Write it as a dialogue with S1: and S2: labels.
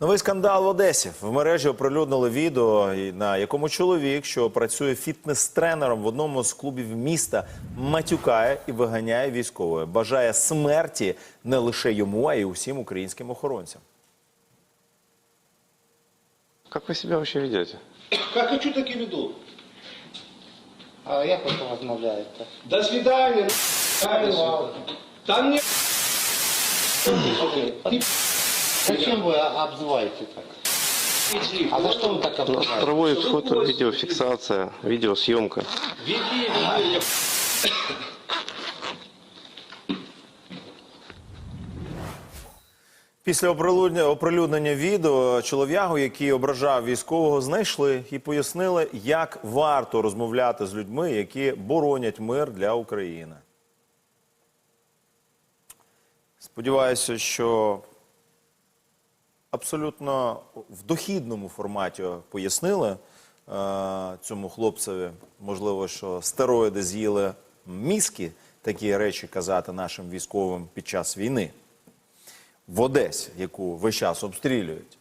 S1: Новий скандал в Одесі. В мережі оприлюднили відео, на якому чоловік, що працює фітнес-тренером в одному з клубів міста, матюкає і виганяє військової. Бажає смерті не лише йому, а й усім українським охоронцям.
S2: Как вы себя вообще ведете?
S3: Как хочу, так и веду.
S4: А як ви розмовляєте?
S3: До свидания.
S4: Понимаю.
S3: Там не...
S4: Зачем ви обзиваєте так? А за що ви так
S2: У нас
S4: обзиваєте?
S2: проводит фото, видеофиксация, видеосъемка.
S1: Після оприлюднення відео чолов'ягу, який ображав військового, знайшли і пояснили, як варто розмовляти з людьми, які боронять мир для України. Сподіваюся, що абсолютно в дохідному форматі пояснили е, цьому хлопцеві. Можливо, що стероїди з'їли мізки, такі речі казати нашим військовим під час війни в Одесі, яку весь час обстрілюють.